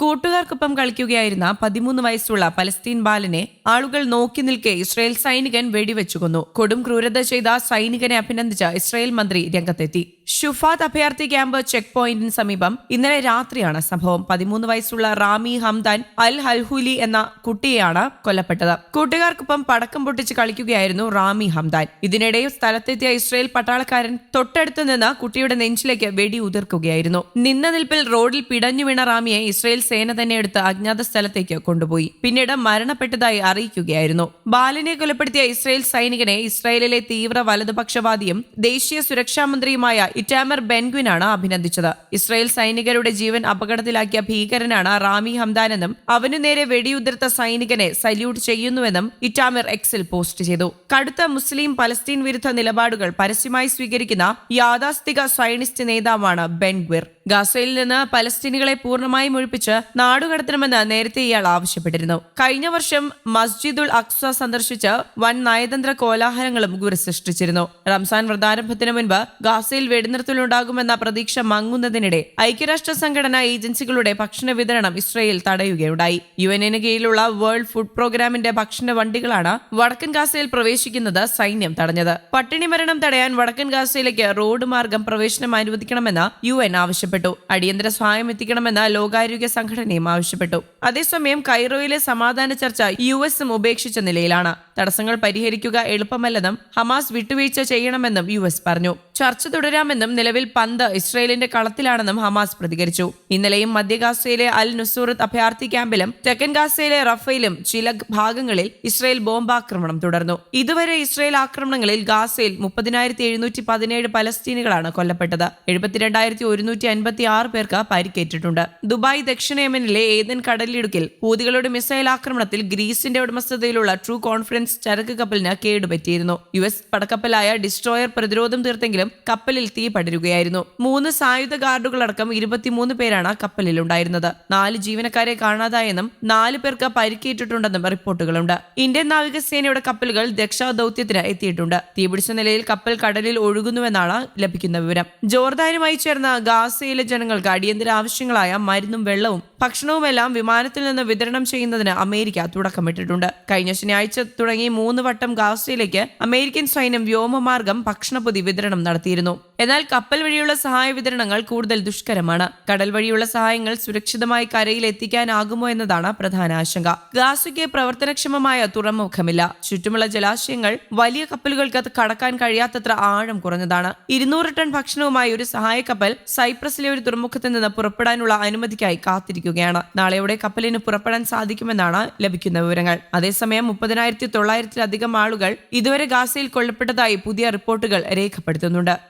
കൂട്ടുകാർക്കൊപ്പം കളിക്കുകയായിരുന്ന പതിമൂന്ന് വയസ്സുള്ള പലസ്തീൻ ബാലനെ ആളുകൾ നോക്കി നിൽക്കെ ഇസ്രായേൽ സൈനികൻ വെടിവെച്ചു കൊന്നു കൊടും ക്രൂരത ചെയ്ത സൈനികനെ അഭിനന്ദിച്ച ഇസ്രായേൽ മന്ത്രി രംഗത്തെത്തി. ഷുഫാദ് അഭയാർത്ഥി ക്യാമ്പ് ചെക്ക് പോയിന്റിന് സമീപം ഇന്നലെ രാത്രിയാണ് സംഭവം. പതിമൂന്ന് വയസ്സുള്ള റാമി ഹംദാൻ അൽ ഹൽഹുലി എന്ന കുട്ടിയെയാണ് കൊല്ലപ്പെട്ടത്. കൂട്ടുകാർക്കൊപ്പം പടക്കം പൊട്ടിച്ച് കളിക്കുകയായിരുന്നു റാമി ഹംദാൻ. ഇതിനിടെ സ്ഥലത്തെത്തിയ ഇസ്രയേൽ പട്ടാളക്കാരൻ തൊട്ടടുത്ത് നിന്ന് കുട്ടിയുടെ നെഞ്ചിലേക്ക് വെടി ഉതിർക്കുകയായിരുന്നു. നിന്ന നിൽപ്പിൽ റോഡിൽ പിടഞ്ഞു വീണ റാമിയെ ഇസ്രയേൽ സേന തന്നെ എടുത്ത് അജ്ഞാത സ്ഥലത്തേക്ക് കൊണ്ടുപോയി. പിന്നീട് മരണപ്പെട്ടതായി അറിയിക്കുകയായിരുന്നു. ബാലനെ കൊലപ്പെടുത്തിയ ഇസ്രയേൽ സൈനികനെ ഇസ്രയേലിലെ തീവ്ര വലതുപക്ഷവാദിയും ദേശീയ സുരക്ഷാ മന്ത്രിയുമായ ഇറ്റാമർ ബെൻഗ്വിനാണ് അഭിനന്ദിച്ചത്. ഇസ്രായേൽ സൈനികരുടെ ജീവൻ അപകടത്തിലാക്കിയ ഭീകരനാണ് റാമി ഹംദാനെന്നും അവനു നേരെ വെടിയുതിർത്ത സൈനികനെ സല്യൂട്ട് ചെയ്യുന്നുവെന്നും ഇറ്റാമിർ എക്സിൽ പോസ്റ്റ് ചെയ്തു. കടുത്ത മുസ്ലിം പലസ്തീൻ വിരുദ്ധ നിലപാടുകൾ പരസ്യമായി സ്വീകരിക്കുന്ന യാഥാസ്ഥിക സൈനിസ്റ്റ് നേതാവാണ് ബെൻഗ്വിർ. ഗാസയിൽ നിന്ന് പലസ്തീനികളെ പൂർണമായും ഒഴിപ്പിച്ച് നാടുകടത്തണമെന്ന് നേരത്തെ ഇയാൾ ആവശ്യപ്പെട്ടിരുന്നു. കഴിഞ്ഞ വർഷം മസ്ജിദുൽ അക്സ സന്ദർശിച്ച് വൻ നയതന്ത്ര കോലാഹലങ്ങളും ഗുരു സൃഷ്ടിച്ചിരുന്നു റംസാൻ വ്രതാരംഭത്തിന് മുൻപ് ഗാസയിൽ വെടിനിർത്തലുണ്ടാകുമെന്ന പ്രതീക്ഷ മങ്ങുന്നതിനിടെ ഐക്യരാഷ്ട്ര സംഘടന ഏജൻസികളുടെ ഭക്ഷണ വിതരണം ഇസ്രയേൽ തടയുകയുണ്ടായി. യു എന്നിന് കീഴിലുള്ള വേൾഡ് ഫുഡ് പ്രോഗ്രാമിന്റെ ഭക്ഷണ വണ്ടികളാണ് വടക്കൻ ഗാസയിൽ പ്രവേശിക്കുന്നത് സൈന്യം തടഞ്ഞത്. പട്ടിണി മരണം തടയാൻ വടക്കൻ ഗാസയിലേക്ക് റോഡ് മാർഗം പ്രവേശനം അനുവദിക്കണമെന്ന് യു എൻ ആവശ്യപ്പെട്ടു. അടിയന്തര സഹായം എത്തിക്കണമെന്ന് ലോകാരോഗ്യ സംഘടനയും ആവശ്യപ്പെട്ടു. അതേസമയം കൈറോയിലെ സമാധാന ചർച്ച യു എസും ഉപേക്ഷിച്ച നിലയിലാണ്. തടസ്സങ്ങൾ പരിഹരിക്കുക എളുപ്പമല്ലെന്നും ഹമാസ് വിട്ടുവീഴ്ച ചെയ്യണമെന്നും യു പറഞ്ഞു. ചർച്ച തുടരാമെന്നും നിലവിൽ പന്ത് ഇസ്രയേലിന്റെ കളത്തിലാണെന്നും ഹമാസ് പ്രതികരിച്ചു. ഇന്നലെയും മധ്യഗാസയിലെ അൽ നുസൂറത്ത് അഭയാർത്ഥി ക്യാമ്പിലും തെക്കൻ ഗാസയിലെ റഫയിലും ചില ഭാഗങ്ങളിൽ ഇസ്രയേൽ ബോംബാക്രമണം തുടർന്നു. ഇതുവരെ ഇസ്രയേൽ ആക്രമണങ്ങളിൽ ഗാസയിൽ മുപ്പതിനായിരത്തി എഴുന്നൂറ്റി പതിനേഴ് പലസ്തീനുകളാണ് കൊല്ലപ്പെട്ടത്. എഴുപത്തിരണ്ടായിരത്തി ഒരുന്നൂറ്റി അൻപത്തി ആറ് പേർക്ക് പരിക്കേറ്റിട്ടുണ്ട്. ദുബായ് ദക്ഷിണ യമനിലെ ഏതൻ കടലിടുക്കിൽ ഹൂതികളുടെ മിസൈൽ ആക്രമണത്തിൽ ഗ്രീസിന്റെ ഉടമസ്ഥതയിലുള്ള ട്രൂ കോൺഫറൻസ് ചരക്ക് കപ്പലിന് കേടുപറ്റിയിരുന്നു. യു എസ് പടക്കപ്പലായ ഡിസ്ട്രോയർ പ്രതിരോധം തീർത്തെങ്കിലും കപ്പലിൽ തീ പടരുകയായിരുന്നു. മൂന്ന് സായുധ ഗാർഡുകളടക്കം ഇരുപത്തിമൂന്ന് പേരാണ് കപ്പലിൽ ഉണ്ടായിരുന്നത് നാല് ജീവനക്കാരെ കാണാതായെന്നും നാല് പേർക്ക് പരിക്കേറ്റിട്ടുണ്ടെന്നും റിപ്പോർട്ടുകളുണ്ട്. ഇന്ത്യൻ നാവികസേനയുടെ കപ്പലുകൾ രക്ഷാദൌത്യത്തിന് എത്തിയിട്ടുണ്ട്. തീപിടിച്ച നിലയിൽ കപ്പൽ കടലിൽ ഒഴുകുന്നുവെന്നാണ് ലഭിക്കുന്ന വിവരം. ജോർദാനുമായി ചേർന്ന ഗാസയിലെ ജനങ്ങൾക്ക് അടിയന്തര ആവശ്യങ്ങളായ മരുന്നും വെള്ളവും ഭക്ഷണവുമെല്ലാം വിമാനത്തിൽ നിന്ന് വിതരണം ചെയ്യുന്നതിന് അമേരിക്ക തുടക്കമിട്ടിട്ടുണ്ട്. കഴിഞ്ഞ ശനിയാഴ്ച തുടങ്ങി മൂന്ന് വട്ടം ഗാസയിലേക്ക് അമേരിക്കൻ സൈന്യം വ്യോമമാർഗം ഭക്ഷണപ്പൊതി വിതരണം നടത്തിയിരുന്നു. എന്നാൽ കപ്പൽ വഴിയുള്ള സഹായ വിതരണങ്ങൾ കൂടുതൽ ദുഷ്കരമാണ്. കടൽ വഴിയുള്ള സഹായങ്ങൾ സുരക്ഷിതമായി കരയിൽ എത്തിക്കാനാകുമോ എന്നതാണ് പ്രധാന ആശങ്ക. ഗാസയ്ക്ക് പ്രവർത്തനക്ഷമമായ തുറമുഖമില്ല. ചുറ്റുമുള്ള ജലാശയങ്ങൾ വലിയ കപ്പലുകൾക്ക് കടക്കാൻ കഴിയാത്തത്ര ആഴം കുറഞ്ഞതാണ്. ഇരുന്നൂറ് ടൺ ഭക്ഷണവുമായി ഒരു സഹായ കപ്പൽ സൈപ്രസിലെ ഒരു തുറമുഖത്ത് നിന്ന് പുറപ്പെടാനുള്ള അനുമതിക്കായി കാത്തിരിക്കുകയാണ്. നാളെയോടെ കപ്പലിന് പുറപ്പെടാൻ സാധിക്കുമെന്നാണ് ലഭിക്കുന്ന വിവരങ്ങൾ. അതേസമയം മുപ്പതിനായിരത്തി തൊള്ളായിരത്തിലധികം ആളുകൾ ഇതുവരെ ഗാസയിൽ കൊല്ലപ്പെട്ടതായി പുതിയ റിപ്പോർട്ടുകൾ രേഖപ്പെടുത്തുന്നുണ്ട്.